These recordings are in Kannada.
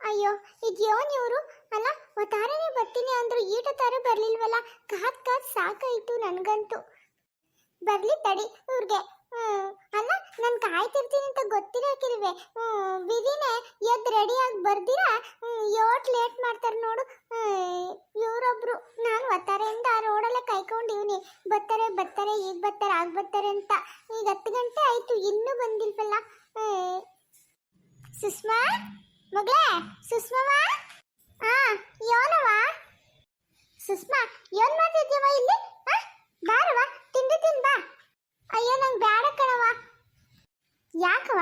ಅಯ್ಯೋ ಇದ್ಯೋನ್ ಇವರು ಅಲ್ಲ, ಒತ್ತಾರನೇ ಬರ್ತೀನಿ ಅಂದ್ರು ಈಟ ತರ ಬರ್ಲಿಲ್ವಲ್ಲ? ಕಾದ್ ಕಾದ್ ಸಾಕಾಯ್ತು ನನಗಂತೂ. ಬರ್ಲಿ ತಡಿ ಇವ್ರಿಗೆ. ಅಲ್ಲ, ನಾನು ಕಾಯ್ತಿರ್ತೀನಿ ಅಂತ ಗೊತ್ತಿರೋಕಿಲ್ವೇ? ವಿಧಿನೇ ಎದ್ದು ರೆಡಿಯಾಗಿ ಬರ್ದಿರಾ? ಯೋಟ್ ಲೇಟ್ ಮಾಡ್ತಾರೆ ನೋಡು. ಇವರೊಬ್ರು. ನಾನು ಒತ್ತಾರೆಯಿಂದ ರೋಡಲ್ಲೇ ಕೈಕೊಂಡಿವ್ನಿ ಬರ್ತಾರೆ ಬರ್ತಾರೆ, ಈಗ ಬರ್ತಾರೆ, ಆಗ ಬರ್ತಾರೆ ಅಂತ. ಈಗ ಹತ್ತು ಗಂಟೆ ಆಯ್ತು, ಇನ್ನೂ ಬಂದಿಲ್ವಲ್ಲ. ಸುಷ್ಮಾ? ಮಗಳೇ ಸುಷ್ಮವ ಆ ಯೋನವ ಸುಷ್ಮಾ, ಏನ್ ಮಾಡ್ತಿದ್ಯವ ಇಲ್ಲಿ? ಆ? ಬಾರವ ತಿಂಡಿ ತಿನ್ ಬಾ. ಅಯ್ಯೋ, ನಂಗೆ ಬೇಡ ಕಣವ ಯಾಕವ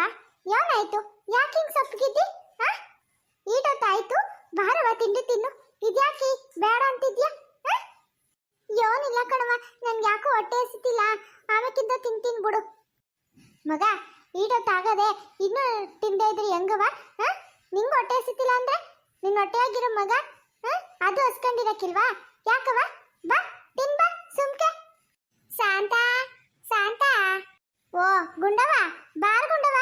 ಏನಾಯ್ತು? ಯಾಕೆ ಹಿಂಗ್ ಸಪ್ಪಗಿದ್ದಿ? ಆ? ಈಟೊತ್ತಾಯ್ತು? ಬಾರವ ತಿಂಡಿ ತಿನ್ನು. ಇದ್ಯಾಕೆ? ಬೇಡ ಅಂತಿದ್ಯಾ? ಯೋನಿಲ್ಲ ಕಣವ ನನ್ಗೆ ಯಾಕೋ ಹೊಟ್ಟೆ ಹಸಿತಿಲ್ಲ. ಆಮೇಕಿಂತ ತಿಂತೀನಿ ಬಿಡು. ಮಗ, ಈಟೊತ್ತಾಗದೆ ಇನ್ನು ತಿಂದೆ ಇದ್ರೆ ಹೆಂಗವ ಆ? ನಿಂಗ್ ಹೊಟ್ಟೆ ಹಸಿತಿಲ್ಲ ಅಂದ್ರೆ? ನಿನ್ನ ಹೊಟ್ಟೆಯಾಗಿರೋ ಮಗ? ಅದು ಹಸ್ಕೊಂಡಿರಕ್ಕಿಲ್ವಾ? ಯಾಕವ ಬಾ, ತಿನ್ ಬಾ, ಸುಮ್ಕೆ. ಶಾಂತ ಶಾಂತ. ಓ ಗುಂಡವ ಬಾರ್ ಗುಂಡವ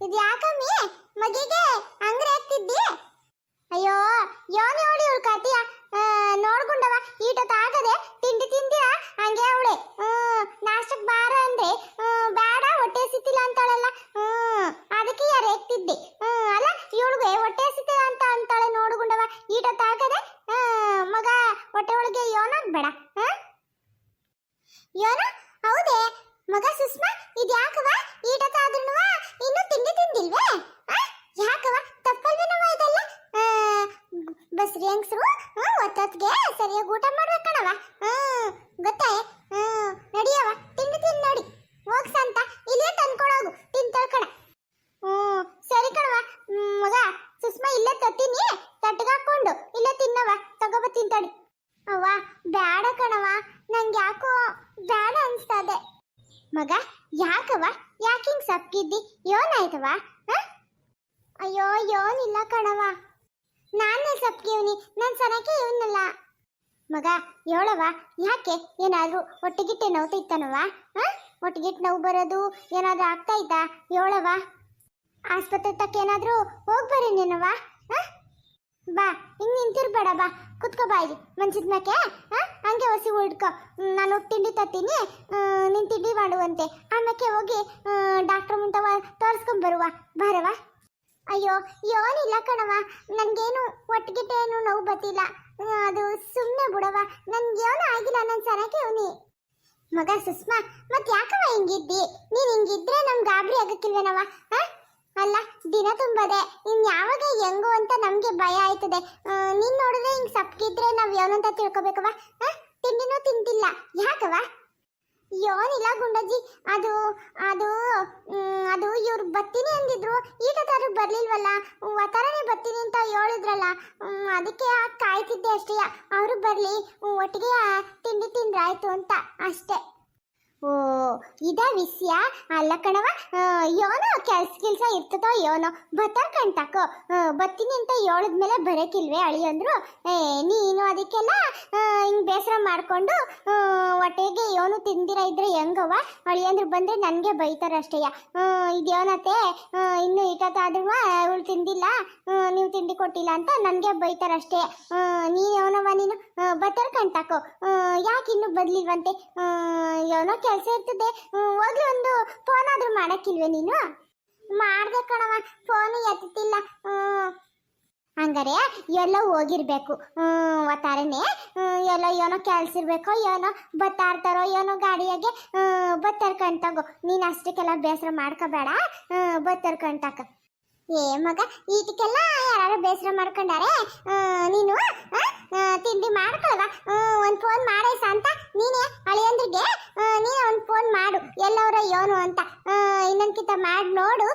ಇದು ಯಾಕಮ್ಮಿ? ಮಗಿಗೆ ಅಂಗ್ರೆ ಹಾಕ್ತಿದ್ದಿ? ಅಯ್ಯೋ, ಯೋನಿ ಅವಳಿ ಇವಳು ಕತಿಯ ನೋಡ್ಗುಂಡವ ಈಟೊತ್ತಾಗದೆ ತಿಂಡಿ ತಿಂದಿರ ಹಂಗೆ ಅವಳೆ. ನಾಷ್ಟಕ್ ಬಾರ ಅಂದ್ರೆ ಬೇಡ ಹೊಟ್ಟೆ ಸಿತಿಲ್ಲ ಅಂತಾಳಲ್ಲ ಅದಕ್ಕೆ ಯಾರು ಎಕ್ತಿದ್ದೆ ಹ್ಮ್ ಹೊಟ್ಟೆ ಸಿತ್ತಿಲ್ಲ ಅಂತ ಅಂತಾಳೆ ನೋಡು ಗುಂಡವ ಈಟ ತಾಕದೆ ಮಗ ಹೊಟ್ಟೆ ಒಳಗೆ ಯೋನಾಗ್ಬೇಡ ಹಾ ಹೌದೇ ಮಗ ಸುಷ್ಮಾ ಇದ್ಯಾಕವ ಈಟೊತ್ತಾದ್ರೂ ಇನ್ನೂ ತಿಂಡಿ ತಿಂದಿಲ್ವೇ ಆ? ಯಾಕವ ತಪ್ಪಲ್ವೇನವ ಇದೆಲ್ಲ ಆ, ಬಸ್ರಿ ಹೆಂಗ್ಸ್ರು ಒತ್ತೊತ್ತಿಗೆ ಸರಿಯಾಗಿ ಊಟ ಮಾಡ್ಬೇಕಣವ ಹ್ಮ್ ಗೊತ್ತೇ ಹ್ಮ್ ನಡಿಯವ ತಿಂಡಿ ತಿನ್ ನೋಡಿ ಹೋಗ್ಸಂತ ಇಲ್ಲೇ ತಂದ್ಕೊಡೋಗು ತಿನ್ ತಳ್ಕಣ ಹ್ಮ್ ಸರಿ ಕಣವ ಹ್ಮ್, ಮಗ ಸುಷ್ಮಾ ಇಲ್ಲೇ ತತ್ತೀನಿ ತಟ್ಟಗಾಕೊಂಡು ಇಲ್ಲೇ ತಿನ್ನವ ತಗೋಬ ತಿಂತಾಡಿ ಅವ್ವ ಬ್ಯಾಡ ಕಣವ ನಂಗೆ ಯಾಕೋ ಬ್ಯಾಡ ಅನ್ಸ್ತದೆ ಮಗ ಯಾಕವ ಯಾಕೆ ಹಿಂಗ್ ಸಪ್ಕಿದ್ದಿ ಯೋನಾಯ್ತವ? ಅಯ್ಯೋ, ಯೋನಿಲ್ಲ ಕಣವ ನಾನೇ ಸಪ್ಕಿವ್ನಿ ನನ್ ಸನಕ್ಕೆ ಇವನಲ್ಲ. ಮಗ ಹೇಳವ ಯಾಕೆ? ಏನಾದ್ರೂ ಹೊಟ್ಟೆಗಿಟ್ಟೆ ನೋವ್ತಿತ್ತನವ ಹೊಟ್ಟೆಗಿಟ್ಟು ನೋವು ಬರೋದು ಏನಾದ್ರೂ ಆಗ್ತಾ ಇತ್ತಾ? ಹೇಳವ ಆಸ್ಪತ್ರೆ ತಕ್ಕ ಏನಾದ್ರೂ ಹೋಗ್ಬರಿ ನೀನವ ಹ? ಬಾ, ಹಿಂಗೆ ನಿಂತಿರ್ಬೇಡ, ಬಾ. ಕುತ್ಕೋ ಬಾ ಇಲ್ಲಿ, ಮಂಚದ ಮ್ಯಾಕೆ, ಆ? ಹಂಗೆ ಹೊಸಿ ಉಳ್ಕೊ ನಾನು ತಿಂಡಿ ತತ್ತೀನಿ. ನೀನು ತಿಂಡಿ ಮಾಡುವಂತೆ. ಆಮೇಲೆ ಹೋಗಿ ಡಾಕ್ಟ್ರ್ ಮುಂತವ ತೋರಿಸ್ಕೊಂಡ್ ಬರುವ. ಬಾರವ ಅಯ್ಯೋ ಯೋನಿಲ್ಲ ಕಣವ ನನಗೇನು ಒಟ್ಟಿಗಿಟ್ಟೆ ಏನು ನೋವು ಬತ್ತಿಲ್ಲ ಅದು ಸುಮ್ಮನೆ ಬಿಡವ ನನ್ಗೇನು ಆಗಿಲ್ಲ ನನ್ನ ಸರಕ್ಕೆ ಅವನಿ. ಮಗ ಸುಷ್ಮಾ ಮತ್ ಯಾಕವ ಹಿಂಗಿದ್ದಿ? ನೀನು ಹಿಂಗಿದ್ರೆ ನಮ್ಗೆ ಗಾಬರಿ ಆಗಕ್ಕಿಲ್ವೇನವ ಆ? ಅಲ್ಲ, ದಿನ ತುಂಬದೆ, ಇನ್ ಯಾವಾಗ ಹೆಂಗು ಅಂತ ನಮ್ಗೆ ಭಯ ಆಯ್ತದೆ. ನೀನ್ ನೋಡಿದ್ರೆ ಹಿಂಗ್ ಸಪ್ಗಿದ್ರೆ ನಾವ್ ತಿಳ್ಕೋಬೇಕುವಾ ತಿಳ್ಕೊಬೇಕವ? ತಿಂಡಿನೂ ತಿಂತಿಲ್ಲ. ಯಾಕವ ಯೋನಿಲ್ಲ ಗುಂಡಜ್ಜಿ. ಅದು ಅದು ಅದು ಇವ್ರು ಬತ್ತೀನಿ ಅಂದಿದ್ರು, ಈಗ ತಾರು ಬರ್ಲಿಲ್ವಲ್ಲ? ಒತ್ತರನೇ ಬತ್ತೀನಿ ಅಂತ ಹೇಳಿದ್ರಲ್ಲ. ಅದಕ್ಕೆ ಕಾಯ್ತಿದ್ದೆ ಅಷ್ಟೇ. ಅವರು ಬರ್ಲಿ ಒಟ್ಟಿಗೆ ತಿಂಡಿ ತಿಂದ್ರಾಯ್ತು ಅಂತ, ಅಷ್ಟೇ. ಓ, ಇದ ವಿಷಯ? ಅಲ್ಲ ಕಣವ ಏನೋ ಕೆಲ್ಸ ಇರ್ತದೋ ಏನೋ ಬತ್ತಾರ ಕಣ್ತಾಕು ಬತ್ತೀನಿ ಅಂತ ಹೇಳಿದ್ಮೇಲೆ ಬರಕಿಲ್ವೇ ಅಳಿ ಅಂದ್ರು? ಏ, ನೀನು ಅದಕ್ಕೆಲ್ಲ ಹಿಂಗೆ ಬೇಸರ ಮಾಡ್ಕೊಂಡು ಹೊಟ್ಟೆಗೆ ಏನು ತಿಂದಿರ ಇದ್ರೆ ಹೆಂಗವ ಅಳಿಯಂದ್ರು ಬಂದ್ರೆ ನನಗೆ ಬೈತಾರೆ ಇದೇನತ್ತೆ ಇನ್ನು ಇಟ್ಟತ್ತಾದ್ರೂ ಅವಳು ತಿಂದಿಲ್ಲ ನೀವು ತಿಂಡಿ ಕೊಟ್ಟಿಲ್ಲ ಅಂತ ನನಗೆ ಬೈತಾರಷ್ಟೇ. ನೀನು ಏನವ ನೀನು? ಬಟರ್ ಕಂಟಾಕೋ ಯಾಕೆ ಇನ್ನೂ ಬದ್ಲಿಲ್ವಂತೆ? ಏನೋ ಇರ್ತದೆ. ಹ್ಮ್, ಹೋಗ್ಲಿ ಒಂದು ಫೋನ್ ಆದ್ರೂ ಮಾಡಕ್ಕಿಲ್ವೇ ನೀನು? ಮಾಡ್ದೆ ಕಣವ ಫೋನ್ ಎತ್ತುತ್ತಿಲ್ಲ ಹ್ಮ್. ಹಂಗಾರೆ ಎಲ್ಲೋ ಹೋಗಿರ್ಬೇಕು. ಹ್ಮ್ ಎಲ್ಲ ಏನೋ ಕೆಲ್ಸ ಇರ್ಬೇಕೋ ಏನೋ ಬತ್ತಾಡ್ತಾರೋ ಏನೋ ಗಾಡಿಯಾಗೆ ಬತ್ತರ್ ಕಣ್ತಾಗೋ ನೀನು ಅಷ್ಟಕ್ಕೆಲ್ಲ ಬೇಸರ ಮಾಡ್ಕೋಬೇಡ. ಬತ್ತರ್ಕೊಂತಾಕ ಏ ಮಗ ಈಟಕ್ಕೆಲ್ಲ ಯಾರು ಬೇಸರ ಮಾಡ್ಕೊಂಡಾರೆ? ನೀನು ತಿಂಡಿ ಮಾಡ್ಕೊಳವ. ಒಂದು ಫೋನ್ ಮಾಡೈಸ ಅಂತ. ನೀನೇ, ಅಳಿಯಂದ್ರಿಗೆ ನೀನೇ ಒಂದು ಫೋನ್ ಮಾಡು. ಎಲ್ಲವ್ರ ಯೋನು ಅಂತ. ಇನ್ನೊಂದ್ಕಿತ ಮಾಡಿ ನೋಡು.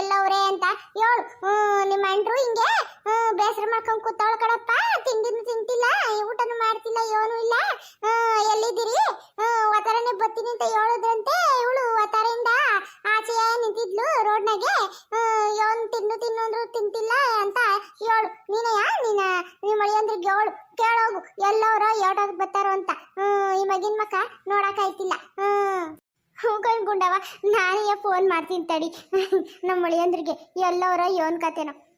ಎಲ್ಲವರೇ ಅಂತ ಹೇಳು ನಿಮ್ಮ ಅಂಡ್ರು ಹಿಂಗೆ ಬೇಸರ ಮಾಡ್ಕೊಂಡು ಕೂತಾಳ ಕಡಪ್ಪ ತಿಂಡಿನೂ ತಿಂತಿಲ್ಲ, ಊಟನೂ ಮಾಡ್ತಿಲ್ಲ, ಯೋನು ಇಲ್ಲ. ಎಲ್ಲಿದ್ದೀರಿ? ಒತ್ತಾರನೆ ಬರ್ತೀನಿ ಅಂತ ಹೇಳಿದ್ರಂತೆ ಇವಳು ಒತ್ತಾರೆಯಿಂದ ಆಚೆ ನಿಂತಿದ್ಲು ರೋಡ್ನಾಗೆ ಇವನ್ ತಿನ್ನು ತಿನ್ನು ಅಂದ್ರು ತಿಂತಿಲ್ಲ ಅಂತ ಹೇಳು ನೀನಯ್ಯ ನೀನ ನಿಮ್ಮ ಮಳಿಯಂದ್ರಿಗೆ ಹೇಳು ಕೇಳೋಗು ಎಲ್ಲವರ ಯಾವ್ದಾಗ ಬರ್ತಾರೋ ಅಂತ. ಹ್ಮ್, ಈ ಮಗಿನ ಮಕ್ಕ ನೋಡಕ್ ಆಯ್ತಿಲ್ಲ. ಹ್ಮ್. ಗುಂಡವ ನಾನೇ ಫೋನ್ ಮಾಡ್ತೀನಿ ತಡಿ. ನಮ್ಮ ಅಳಿಯಂದ್ರಿಗೆ ಎಲ್ಲವರ ಯೋನ್ ಕತೆನೋ.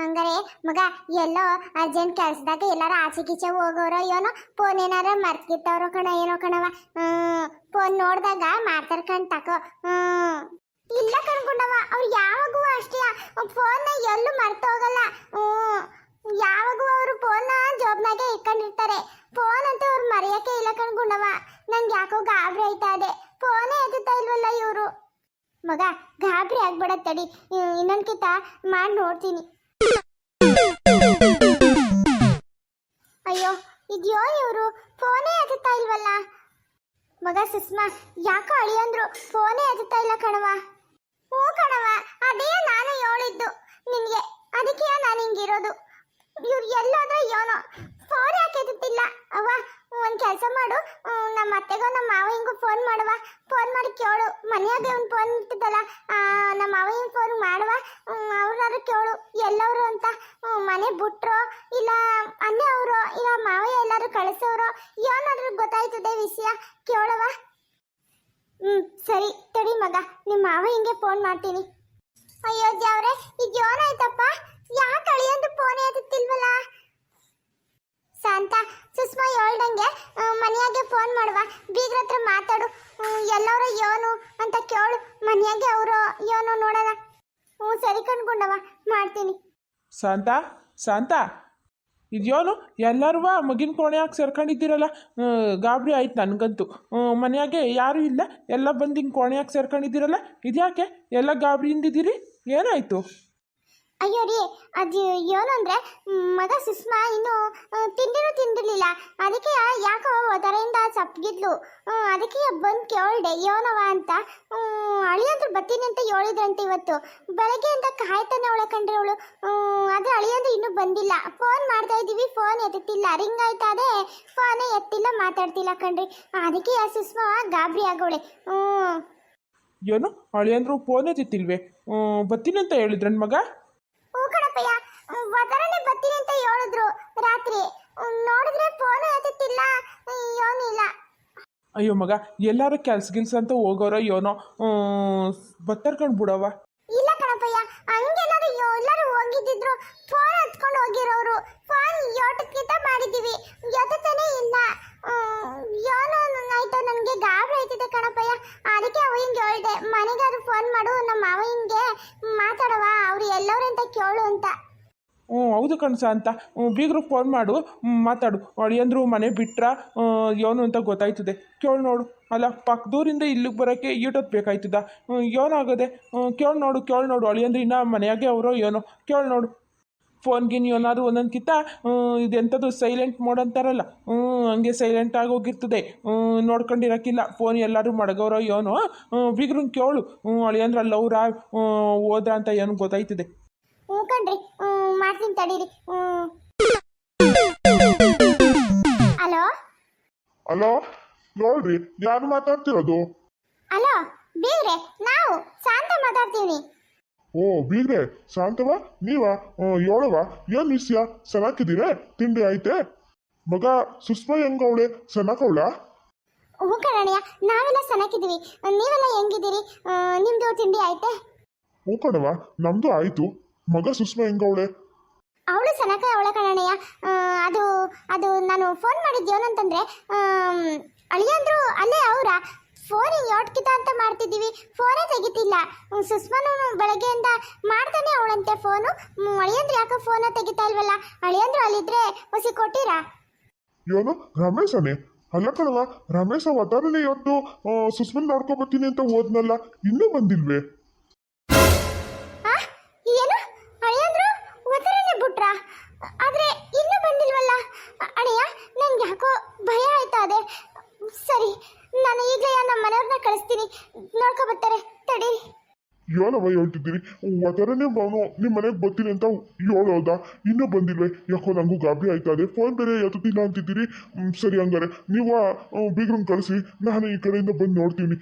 ಹಂಗಾರೆ, ಮಗ, ಎಲ್ಲೋ ಅರ್ಜೆಂಟ್ ಕೆಲಸದಾಗ ಎಲ್ಲಾರ ಆಚೆ ಗೀಚೆ ಹೋಗೋರ ಏನೋ ಫೋನ್ ಏನಾರ ಮರ್ತಿರ್ತಾವ್ರೋ ಕಣ, ಏನೋ ಕಣವ ಫೋನ್ ನೋಡ್ದಾಗ ಮಾಡ್ತಾರ ಕಣ್ ತಕೋ. ಇಲ್ಲ ಕಣ್ಕೊಂಡವ ಅವ್ರು ಯಾವಾಗೂ ಅಷ್ಟೇ. ಫೋನ್ನ ಎಲ್ಲೂ ಮರ್ತೋಗಲ್ಲ ಯಾವಾಗೂ ಅವರು ಫೋನ್ನ ಜೋಬ್ನಾಗೆ ಇಟ್ಕೊಂಡಿರ್ತಾರೆ. ಫೋನ್ ಅಂತ ಅವ್ರು ಮರೆಯಕ್ಕೆ ಇಲ್ಲ ಕಣ್ಕೊಂಡವ ನಂಗೆ ಯಾಕೋ ಗಾಬರಿ ಆಯ್ತಾ ಇದೆ. ಫೋನೇ ಎತ್ತುತ್ತಾ ಇಲ್ವಲ್ಲ ಇವರು. ಮಗ, ಗಾಬರಿ ಆಗ್ಬೇಡ ತಡಿ. ಇನ್ನೊಂದ್ಕಿತ ಮಾಡಿ ನೋಡ್ತೀನಿ. ಅಯ್ಯೋ, ಇದೆಯೋ ಇವರು? ಫೋನೇ ಎತ್ತುತ್ತಾ ಇಲ್ವಲ್ಲ? ಮಗ ಸುಷ್ಮಾ, ಯಾಕೋ ಅಳಿಯಂದ್ರು ಫೋನೇ ಎತ್ತುತ್ತಾ ಇಲ್ಲ ಕಣವ ಓ ಕಣವ ಅದೇ ನಾನು ಹೇಳಿದ್ದು ನಿನಗೆ. ಅದಕ್ಕೆ ನಾನು ಹಿಂಗಿರೋದು. ಇವ್ರು ಎಲ್ಲೋದ್ರೆ ಯೋನೋ ಫೋನ್ ಎತ್ತುತ್ತಿಲ್ಲ ಅವ್ವ, ಒಂದು ಕೆಲಸ ಮಾಡು. ನಮ್ಮ ಅತ್ತೆಗೋ ನಮ್ಮ ಮಾವ ಹಿಂಗೂ ಫೋನ್ ಮಾಡುವ. ಫೋನ್ ಮಾಡಿ ಕೇಳು. ಮನೆಯಾಗ ಒಂದು ಫೋನ್ ಇರ್ತದಲ್ಲ ನಮ್ಮ ಮಾವ ಹಿಂಗೆ ಫೋನ್ ಮಾಡುವ. ಅವ್ರನ್ನಾದ್ರು ಕೇಳು. ಎಲ್ಲವರು ಅಂತ. ಮನೆ ಬಿಟ್ರೋ, ಇಲ್ಲ ಅನ್ನೆ ಅವರು, ಇಲ್ಲ ಮಾವಯ್ಯ ಎಲ್ಲಾರು ಕಳಿಸೋರು ಏನಾದ್ರೂ ಗೊತ್ತಾಯ್ತದೆ ವಿಷಯ. ಕೇಳುವ ಹ್ಞೂ ಸರಿ, ತಡಿ ಮಗ. ನಿಮ್ಮ ಮಾವ ಹಿಂಗೆ ಫೋನ್ ಮಾಡ್ತೀನಿ. ಅಯ್ಯೋ ದೇವ್ರೆ ಈಗ ಏನಾಯ್ತಪ್ಪ ಯಾಕೆ ಅಳಿಯಂದು ಫೋನ್ ಎತ್ತುತ್ತಿಲ್ವಲ್ಲ ಶಾಂತ, ಸುಷ್ಮಾ ಹೇಳ್ದಂಗೆ ಮನೆಯಾಗೆ ಫೋನ್ ಮಾಡುವ. ಬೀಗ್ರ ಹತ್ರ ಮಾತಾಡು. ಎಲ್ಲರೂ ಯೋನು ಅಂತ ಕೇಳು. ಮನೆಯಾಗೆ ಅವರು ಯೋನು ನೋಡೋಣ. ಹ್ಞೂ ಸರಿ ಕಂಡ್ಕೊಂಡವ ಮಾಡ್ತೀನಿ. ಶಾಂತ ಶಾಂತ. ಇದ್ಯೋನು ಎಲ್ಲರೂ ಮಗಿನ ಕೋಣೆಯಾಗಿ ಸೇರ್ಕೊಂಡಿದ್ದೀರಲ್ಲ? ಗಾಬರಿ ಆಯ್ತು ನನಗಂತೂ. ಮನೆಯಾಗೆ ಯಾರೂ ಇಲ್ಲ. ಎಲ್ಲ ಬಂದು ಹಿಂಗೆ ಕೋಣೆಯಾಗಿ ಸೇರ್ಕೊಂಡಿದ್ದೀರಲ್ಲ? ಇದ್ಯಾಕೆ? ಎಲ್ಲ ಗಾಬರಿಯಿಂದಿದ್ದೀರಿ? ಏನಾಯಿತು? ಅಯ್ಯೋ ರೀ, ಅದು ಏನು ಅಂದರೆ, ಮಗ ಸುಷ್ಮಾ ಇನ್ನು ತಿಂಡಿನೂ ತಿಂದಿರ್ಲಿಲ್ಲ. ಅದಕ್ಕೆ ಯಾಕೋ ಅದರಿಂದ ಸಪ್ಗಿದ್ಲು ಅದಕ್ಕೆ ಬಂದು ಕೇಳ್ದೆ, ಏನವ ಅಂತ. ಅಳಿಯಂದ್ರು ಬರ್ತೀನಿ ಅಂತ ಹೇಳಿದ್ರಂತೆ ಇವತ್ತು. ಬೆಳಗ್ಗೆಯಿಂದ ಕಾಯ್ತಾನೆ ಅವಳ ಕಂಡ್ರೆ ಅವಳು. ಆದರೆ ಅಳಿಯಂದ್ರು ಇನ್ನೂ ಬಂದಿಲ್ಲ. ಫೋನ್ ಮಾಡ್ತಾ ಇದ್ದೀವಿ, ಫೋನ್ ಎತ್ತಿಲ್ಲ. ರಿಂಗ್ ಆಯ್ತಾ ಅದೇ? ಫೋನೇ ಎತ್ತಿಲ್ಲ, ಮಾತಾಡ್ತಿಲ್ಲ ಕಣ್ರಿ. ಅದಕ್ಕೆ ಆ ಸುಷ್ಮಾ ಗಾಬರಿ ಆಗೋಳೆ. ಹ್ಞೂ ಏನು? ಅಳಿಯಂದ್ರು ಫೋನ್ ಎತ್ತಿಲ್ವೇ? ಬರ್ತೀನಿ ಅಂತ ಹೇಳಿದ್ರನ್ ಮಗ? ವದರನೆ ಬರ್ತೀನಿ ಅಂತ ಹೇಳಿದ್ರು ರಾತ್ರಿ. ನೋಡಿದ್ರೆ ಫೋನ್ ಎತ್ತುತ್ತಿಲ್ಲ. ಏನಿಲ್ಲ ಅಯ್ಯೋ ಮಗ ಎಲ್ಲಾರು ಕೆಲ್ಸ ಗಿಲ್ಸ ಅಂತ ಹೋಗೋರ ಏನೋ ಬತ್ತರ್ಕೊಂಡು ಬಿಡವ ಇಲ್ಲ ಕಣಪ್ಪಯ್ಯ ಹಂಗೆಲ್ಲಾರು ಎಲ್ಲರೂ ಹೋಗಿದ್ದಿದ್ರು ಫೋನ್ ಹತ್ಕೊಂಡು ಹೋಗಿರೋರು. ಫೋನ್ ಯೋಟಕ್ಕಿಂತ ಮಾಡಿದ್ದೀವಿ. ಎತ್ತತಾನೆ ಇಲ್ಲ. ಯೋನೋ ಆಯ್ತು ನನಗೆ ಗಾಬರಿ ಆಯ್ತಿದೆ ಕಣಪ್ಪಯ್ಯ. ಅದಕ್ಕೆ ಅವ ಹಿಂಗೆ ಹೇಳ್ದೆ ಮನೆಗಾದ್ರು ಫೋನ್ ಮಾಡು ನಮ್ಮ ಮಾವ ಹಿಂಗೆ ಮಾತಾಡವ ಅವ್ರು ಎಲ್ಲವ್ರು ಅಂತ ಕೇಳು ಅಂತ. ಹ್ಞೂ, ಹೌದು ಕಣ್ಸ ಅಂತ. ಬೀಗ್ರಿಗೆ ಫೋನ್ ಮಾಡು ಮಾತಾಡು. ಅಳಿಯಂದ್ರು ಮನೆ ಬಿಟ್ರ ಯೋನು ಅಂತ ಗೊತ್ತಾಯ್ತದೆ. ಕೇಳು ನೋಡು. ಅಲ್ಲ ಪಕ್ಕದೂರಿಂದ ಇಲ್ಲಿಗೆ ಬರೋಕ್ಕೆ ಈಟೊತ್ತು ಬೇಕಾಯ್ತದ. ಏನಾಗದೆ ಕೇಳು ನೋಡು ಕೇಳು ನೋಡು. ಅಳಿಯಂದ್ರೆ ಇನ್ನ ಮನೆಯಾಗೆ ಅವರೋ ಏನೋ ಕೇಳು ನೋಡು. ಫೋನ್ ಗಿನ್ ಏನಾದ್ರು ಒಂದೊಂದ್ಕಿಂತ ಇದೆಂಥದ್ದು ಸೈಲೆಂಟ್ ಮೋಡ್ ಅಂತಾರಲ್ಲ, ಹ್ಞೂ, ಹಂಗೆ ಸೈಲೆಂಟ್ ಆಗಿ ಹೋಗಿರ್ತದೆ. ನೋಡ್ಕೊಂಡಿರೋಕ್ಕಿಲ್ಲ ಫೋನ್ ಎಲ್ಲರೂ ಮಡಗೋರೋ ಏನೋ ಬೀಗ್ರನ್ನ ಕೇಳು. ಹ್ಞೂ, ಅಳಿಯಂದ್ರೆ ಅಲ್ಲವ್ರ ಹೋದ್ರ ಅಂತ ಏನು ಗೊತ್ತಾಯ್ತದೆ. ಹ್ಞೂ ಕಣ್ರಿ ಮಾಡ್ತೀನಿ ತಡೀರಿ. ಹ್ಮ್. ಹಲೋ? ಅಲೋ ನೋಡ್ರಿ ಯಾರು ಮಾತಾಡ್ತಿರೋದು? ಹಲೋ ಬೀಗ್ರೆ ನಾವು ಶಾಂತ ಮಾತಾಡ್ತೀವಿ. ಓ ಬೀಗ್ರೆ ಶಾಂತವ? ನೀವ? ಆ, ಹೇಳವ ಏನ್ ವಿಷಯ ಚೆನ್ನಾಗಿದ್ದೀರ ತಿಂಡಿ ಐತೆ ಮಗ ಸುಷ್ಮಾ ಹೆಂಗವಳೆ? ಚೆನ್ನಾಗವಳ ಹ್ಞೂ ಕಣಯ್ಯ ನಾವೆಲ್ಲ ಚೆನ್ನಾಗಿದ್ದೀವಿ ನೀವೆಲ್ಲ ಹೆಂಗಿದ್ದೀರಿ? ನಿಮ್ದು ತಿಂಡಿ ಆಯ್ತೆ? ಹ್ಞೂ ಕಣವ ನಮ್ದು ಆಯ್ತು. ಮಗ ಸುಷ್ಮಾ ಹೆಂಗವಳೆ? ಅವಳು ಸನಕ ಅವಳ ಕಣಣಯ್ಯ ಅದು ಅದು ನಾನು ಫೋನ್ ಮಾಡಿದ್ದು ಅಂತಂದ್ರೆ ಅಳಿಯಂದ್ರು ಅಲ್ಲೇ ಅವರ. ಫೋನ್ ಯೋಟ್ಕಿತ ಅಂತ ಮಾಡ್ತಿದ್ದೀವಿ. ಫೋನೇ ತೆಗಿತಿಲ್ಲ. ಸುಷ್ಮನು ಬೆಳಗ್ಗೆಯಿಂದ ಮಾಡ್ತಾನೆ ಅವಳಂತೆ ಫೋನು ಅಳಿಯಂದ್ರು ಯಾಕೆ ಫೋನ ತೆಗಿತಾ ಇಲ್ವಲ್ಲ? ಅಳಿಯಂದ್ರು ಅಲ್ಲಿದ್ರೆ ಹೊಸಿ ಕೊಟ್ಟಿರಾ? ಏನು ರಮೇಶನೇ? ಅಲ್ಲ ಕಣವ ರಮೇಶ ಒತ್ತಾರನೆ ಇವತ್ತು ಆ, ಸುಷ್ಮನ್ ನೋಡ್ಕೊ ಬರ್ತೀನಿ ಅಂತ ಹೋದ್ನಲ್ಲ ಇನ್ನೂ ಬಂದಿಲ್ವೇ? ಯಾಕೋ ಭಯ ಆಯ್ತಾ ಅದೇ? ಸರಿ ನಾನು ಈಗಲೇ ನಮ್ಮ ಮನೆಯವ್ರನ್ನ ಕಳಿಸ್ತೀನಿ. ನೋಡ್ಕೊ ಬರ್ತಾರೆ. ತಡಿ. ಏನವ ಹೇಳ್ತಿದ್ದೀರಿ? ಒತ್ತರನೇ ಅವನು ನಿಮ್ಮ ಮನೆಗೆ ಬರ್ತೀನಿ ಅಂತ ಹೇಳೋದ? ಇನ್ನೂ ಬಂದಿಲ್ವೇ? ಯಾಕೋ ನನಗೂ ಗಾಬರಿ ಆಯ್ತಾ ಇದೆ ಫೋನ್ ಬೇರೆ ಎತ್ತುತ್ತಿಲ್ಲ ಅಂತಿದ್ದೀರಿ? ಸರಿ ಹಂಗಾರೆ. ನೀವು ಬೀಗ್ರನ್ನ ಕಳಿಸಿ. ನಾನು ಈ ಕಡೆಯಿಂದ ಬಂದು ನೋಡ್ತೀನಿ.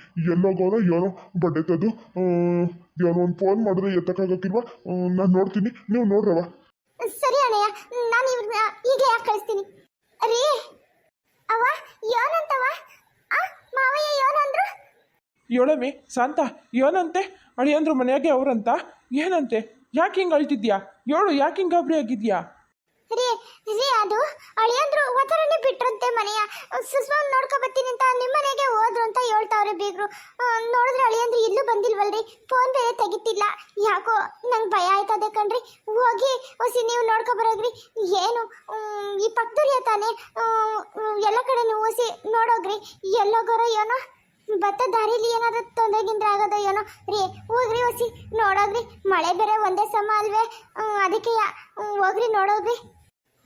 ಗೌನ ಏನೋ ಬಡ್ಡೆತದ್ದು ಏನೋ ಒಂದು ಫೋನ್ ಮಾಡಿದ್ರೆ ಎತ್ತಕ್ಕಾಗಕ್ಕಿಲ್ವಾ? ನಾನು ನೋಡ್ತೀನಿ. ನೀವು ನೋಡ್ರವ ಸರಿ ಅಣ್ಣಯ್ಯ ನಾನು ಇವ್ರನ್ನ ಈಗಲೇ ಯಾಕೆ ಕಳಿಸ್ತೀನಿ? ರೀ. ಅವ ಏನಂತವ ಆ ಮಾವಯ್ಯ ಏನಂದ್ರು ಹೇಳಮ್ಮಿ ಶಾಂತ ಏನಂತೆ ಅಳಿಯಂದ್ರು ಮನೆಯಾಗೆ ಅವರಂತ? ಏನಂತೆ? ಯಾಕೆ ಹಿಂಗೆ ಅಳ್ತಿದ್ಯಾ? ಯೋಳು ಯಾಕೆ ಹಿಂಗೆ ಗಾಬರಿ ಆಗಿದ್ಯಾ? ರೀ ರೀ ಅದು ಅಳಿಯಂದ್ರು ಒತ್ತರನೇ ಬಿಟ್ರಂತೆ ಮನೆಯ. ಸುಸ್ಮಾನ್ ನೋಡ್ಕೊ ಬರ್ತೀನಿ ಅಂತ ನಿಮ್ಮ ಮನೆಗೆ ಹೋದ್ರು ಅಂತ ಹೇಳ್ತಾವ್ರೆ ಬೀಗ್ರು. ನೋಡಿದ್ರೆ ಅಳಿಯಂದ್ರು ಇಲ್ಲೂ ಬಂದಿಲ್ವಲ್ರಿ? ಫೋನ್ ಬೇರೆ ತೆಗಿತಿಲ್ಲ. ಯಾಕೋ ನಂಗೆ ಭಯ ಆಯ್ತದೆ ಕಣ್ರಿ. ಹೋಗಿ ಹೊಸಿ ನೀವು ನೋಡ್ಕೊ ಬರೋಗ್ರಿ ಏನು ಈ ಪಕ್ಕದೂರಿಯ ತಾನೆ ಎಲ್ಲ ಕಡೆ ನೀವು ಓಸಿ ನೋಡೋಗ್ರಿ. ಎಲ್ಲೋಗೋರೋ ಏನೋ, ಭತ್ತ ದಾರಿಲಿ ಏನಾದ್ರು ತೊಂದರೆ ಗಿಂದ್ರೆ ಆಗೋದೋ ಏನೋ. ರೀ, ಹೋಗ್ರಿ ಓಸಿ ನೋಡೋಗ್ರಿ. ಮಳೆ ಬೇರೆ ಒಂದೇ ಸಮ ಅಲ್ವೇ. ಅದಕ್ಕೆ ಹೋಗ್ರಿ ನೋಡೋಗ್ರಿ.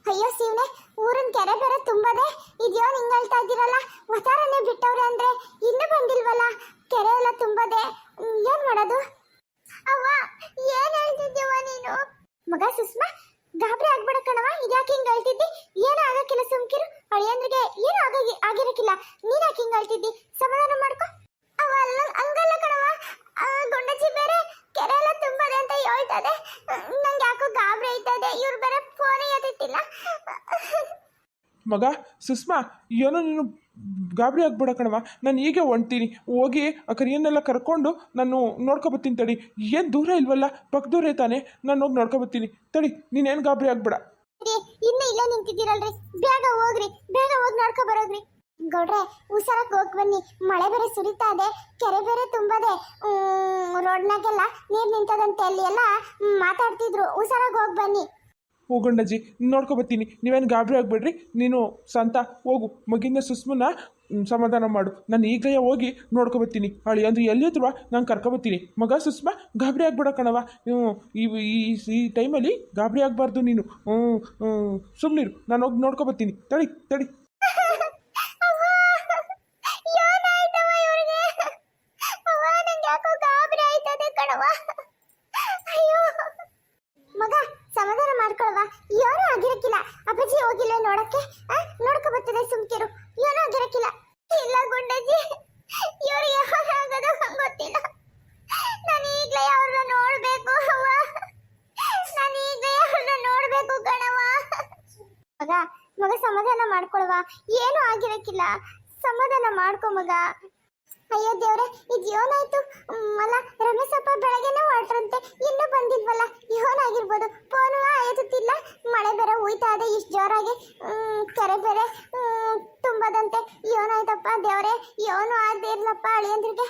ಅಯ್ಯೋ ಶಿವನೇ, ಊರಿನ ಕೆರೆ ಬೇರೆ ತುಂಬದೆ ಇದ್ಯೋ ಹಿಂಗೆ ಹೇಳ್ತಾ ಇದ್ದೀರಲ್ಲ. ವಸಾರನೆ ಬಿಟ್ಟವ್ರೆ ಅಂದ್ರೆ ಇನ್ನೂ ಬಂದಿಲ್ವಲ್ಲ? ಕೆರೆ ಎಲ್ಲ ತುಂಬದೆ ಏನ್ ಮಾಡೋದು? ಅವ್ವ, ಏನ್ ಹೇಳ್ತಿದ್ದೀವ ನೀನು? ಮಗ ಸುಷ್ಮಾ, ಗಾಬರಿ ಆಗ್ಬೇಡ ಕಣವ ಇದ್ಯಾಕೆ ಹಿಂಗ್ ಅಳ್ತಿದ್ದಿ? ಏನು ಆಗಕ್ಕಿಲ್ಲ ಸುಮ್ಕಿರು. ಅಳಿಯಂದ್ರಿಗೆ ಏನು ಆಗಿ ಆಗಿರಕ್ಕಿಲ್ಲ ನೀನ್ ಯಾಕೆ ಹಿಂಗ್ ಅಳ್ತಿದ್ದಿ? ಸಮಾಧಾನ ಮಾಡ್ಕೊ. ಅವ ಅಲ್ಲ, ಹಂಗಲ್ಲ ಕಣವ ಗುಂಡಜ್ಜಿ ಬೇರೆ ಕೆರೆ ಎಲ್ಲ ತುಂಬದೆ ಅಂತ ಹೇಳ್ತದೆ. ನಂಗೆ ಯಾಕೋ ಗಾಬರಿ ಆಯ್ತದೆ. ಇವ್ರು ಬೇರೆ ಫೋನೇ ಎತ್ತಿಲ್ಲ ಮಗ, ಸುಷ್ಮಾ, ಏನೋ ನೀನು ಗಾಬರಿ ಆಗ್ಬೇಡ ಕಣವ ನಾನು ಈಗ ಒಣ್ತೀನಿ ಹೋಗಿ ಆ ಕರಿಯನ್ನೆಲ್ಲ ಕರ್ಕೊಂಡು ನಾನು ನೋಡ್ಕೊಬತ್ತೀನಿ ತಡಿ. ಏನು ದೂರ ಇಲ್ವಲ್ಲ? ಪಕ್ಕದೂರೇ ತಾನೆ. ನಾನು ಹೋಗಿ ನೋಡ್ಕೊಬತ್ತೀನಿ. ತಡಿ ನೀನೇನು ಗಾಬರಿ ಆಗ್ಬೇಡ. ಇನ್ನೂ ಇಲ್ಲೇ ನಿಂತಿದ್ದೀರಲ್ರಿ? ಬೇಗ ಹೋಗ್ರಿ. ಬೇಗ ಹೋಗಿ ನೋಡ್ಕೊ ಬರೋಗ್ರಿ ಗೌಡ್ರೆ, ಹುಷಾರಾಗಿ ಹೋಗಿ ಬನ್ನಿ. ಮಳೆ ಬೇರೆ ಸುರಿತಾ ಇದೆ. ಕೆರೆ ಬೇರೆ ತುಂಬದೆ. ರೋಡ್ನಾಗೆಲ್ಲ ನೀರು ನಿಂತದಂತೆ ಅಲ್ಲಿ ಎಲ್ಲ ಮಾತಾಡ್ತಿದ್ರು. ಹುಷಾರಾಗಿ ಹೋಗಿ ಬನ್ನಿ. ಹೋಗಂಡಜ್ಜಿ ನೋಡ್ಕೊಬತ್ತೀನಿ ನೀವೇನು ಗಾಬರಿ ಆಗಬೇಡ್ರಿ? ನೀನು ಸಂತ ಹೋಗು. ಮಗಿನ ಸುಸ್ಮನ ಸಮಾಧಾನ ಮಾಡು. ನಾನು ಈಗಲೇ ಹೋಗಿ ನೋಡ್ಕೊಬತ್ತೀನಿ ಅಳಿ, ಅಂದ್ರೆ ಎಲ್ಲಿದ್ರು ನಾನು ಕರ್ಕೊಬತ್ತೀನಿ ಮಗ ಸುಸ್ಮ, ಗಾಬರಿ ಆಗ್ಬೇಡ ಕಣವ ಈ ಈ ಟೈಮಲ್ಲಿ ಗಾಬರಿ ಆಗಬಾರ್ದು ನೀನು. ಹ್ಞೂ ಸುಮ್ಮನಿರು ನಾನು ಹೋಗಿ ನೋಡ್ಕೊಬತ್ತೀನಿ ತಡಿ ತಡಿ ಅವ್ವ, ಏನಾಯ್ತವ್ವ ಇವ್ರಿಗೆ? ಅವ್ವ, ನಂಗ್ ಯಾಕೋ ಗಾಬ್ರಿ ಆಯ್ತದೆ ಕಣವ್ವ. ಅಯ್ಯೋ. ಮಗ ಸಮಾಧಾನ ಮಾಡ್ಕೊಳವ ಏನೂ ಆಗಿರಕ್ಕಿಲ್ಲ ಅಪ್ಪಾಜಿ ಹೋಗಿಲ್ಲ ನೋಡಕ್ಕೆ ಆ? ನೋಡ್ಕೊ ಬರ್ತದೆ ಸುಮ್ಕಿರು ಏನೂ ಆಗಿರಕ್ಕಿಲ್ಲ ಇಲ್ಲ ಗುಂಡಜ್ಜಿ ಇವ್ರಿಗೆ ಯಾವಾಗದ ಗೊತ್ತಿಲ್ಲ ನಾನು ಈಗಲೇ ಅವ್ರನ್ನ ನೋಡ್ಬೇಕು ಅವ್ವ ನಾನು ಈಗಲೇ ಅವ್ರನ್ನ ನೋಡ್ಬೇಕು ಕಣವ್ವ ಮಗ. ಮಗ ಸಮಾಧಾನ ಮಾಡ್ಕೊಳ್ವಾ. ಏನು ಆಗಿರಕ್ಕಿಲ್ಲ. ಸಮಾಧಾನ ಮಾಡ್ಕೊ ಮಗ. ಅಯ್ಯೋ ದೇವ್ರೆ ಇದು ಏನಾಯ್ತು ಅಲ್ಲ ರಮೇಶ್ ಅಪ್ಪ ಬೆಳಗ್ಗೆನೇ ಹೊರಟ್ರಂತೆ. ಇನ್ನೂ ಬಂದಿಲ್ವಲ್ಲ ಏನಾಗಿರ್ಬೋದು ಫೋನು ಎತ್ತುತ್ತಿಲ್ಲ ಮಳೆ ಬೇರೆ ಹೋಯ್ತಾ ಇದೆ. ಇಷ್ಟು ಜೋರಾಗಿ. ಕೆರೆ ಬೇರೆ ತುಂಬದಂತೆ. ಏನಾಯ್ತಪ್ಪ ದೇವ್ರೆ. ಯೋನು ಆಗದೆ ಇರ್ಲಪ್ಪ ಅಳಿಯಂದ್ರಿಗೆ